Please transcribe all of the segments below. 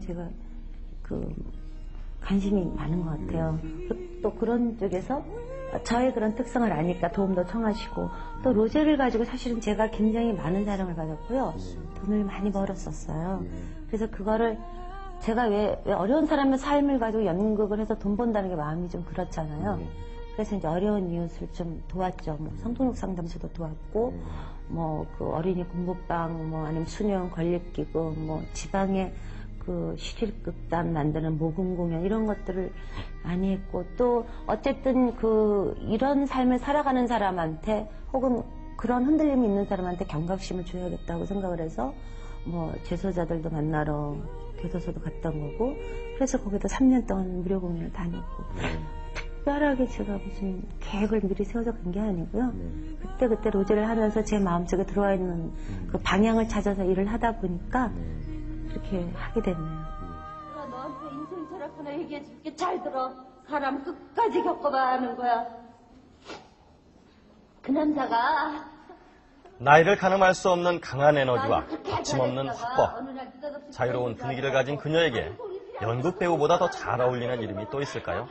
제가 그 관심이 많은 것 같아요. 그- 또 그런 쪽에서 저의 그런 특성을 아니까 도움도 청하시고 또 로제를 가지고 사실은 제가 굉장히 많은 사랑을 받았고요. 돈을 많이 벌었었어요. 그래서 그거를 제가 왜, 왜 어려운 사람의 삶을 가지고 연극을 해서 돈 번다는 게 마음이 좀 그렇잖아요. 그래서 이제 어려운 이웃을 좀 도왔죠. 뭐 성폭력 상담소도 도왔고, 뭐 그 어린이 공부방, 뭐 아니면 수녀 권립기구, 뭐 지방에 그 시킬극단 만드는 모금 공연 이런 것들을 많이 했고 또 어쨌든 그 이런 삶을 살아가는 사람한테 혹은 그런 흔들림이 있는 사람한테 경각심을 줘야겠다고 생각을 해서 뭐 재소자들도 만나러 교도소도 갔던 거고 그래서 거기도 3년 동안 무료 공연을 다녔고 특별하게 제가 무슨 계획을 미리 세워서 간 게 아니고요. 그때 그때 로제를 하면서 제 마음속에 들어와 있는 그 방향을 찾아서 일을 하다 보니까 그렇게 하게 됐네요. 내가 너한테 인생 철학 하나 얘기해 줄게. 잘 들어. 사람 끝까지 겪어봐야 하는 거야. 그 남자가 나이를 가늠할 수 없는 강한 에너지와 거침없는 화법, 자유로운 분위기를 가진 그녀에게 연극 배우보다 더 잘 어울리는 이름이 또 있을까요?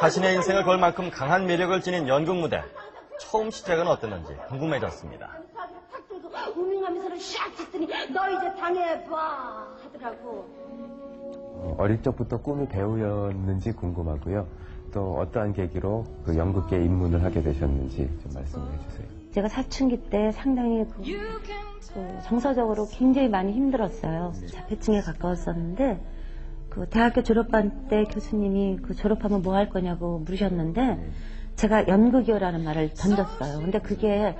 자신의 인생을 걸 만큼 강한 매력을 지닌 연극 무대. 처음 시작은 어땠는지 궁금해졌습니다. 사기를 탁 들고 우밍하면서 샥 쳤더니 너 이제 당해봐 하더라고. 어, 어릴 적부터 꿈이 배우였는지 궁금하고요. 또 어떠한 계기로 그 연극계에 입문을 하게 되셨는지 좀 말씀해 주세요. 제가 사춘기 때 상당히 그, 그 정서적으로 굉장히 많이 힘들었어요. 자폐증에 가까웠었는데 그 대학교 졸업반 때 교수님이 그 졸업하면 뭐 할 거냐고 물으셨는데 제가 연극이요라는 말을 던졌어요. 근데 그게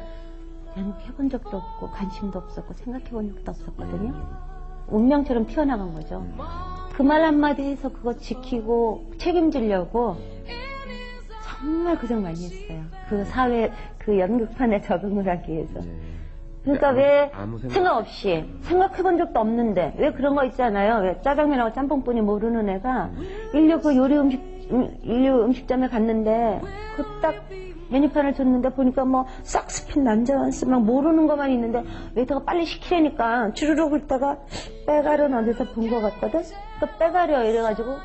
연극 해본 적도 없고 관심도 없었고 생각해 본 적도 없었거든요. 운명처럼 튀어나간 거죠. 그 말 한마디 해서 그거 지키고 책임지려고 정말 고생 많이 했어요. 그 사회, 그 연극판에 적응을 하기 위해서. 그러니까 왜 생각- 없이 생각해 본 적도 없는데 왜 그런 거 있잖아요. 왜 짜장면하고 짬뽕뿐이 모르는 애가 인류 그 요리 음식 음, 인류 음식점에 갔는데 그 딱 메뉴판을 줬는데 보니까 뭐 싹스핀 난자완스 막 모르는 것만 있는데 웨이터가 빨리 시키려니까 주르륵 긁다가 빼가려는 어디서 본 것 같거든. 또 빼가려 이래가지고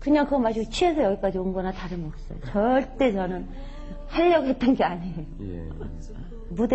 그냥 그거 마시고 취해서 여기까지 온 거나 다름없어요. 절대 저는 하려고 했던 게 아니에요. 예. 무대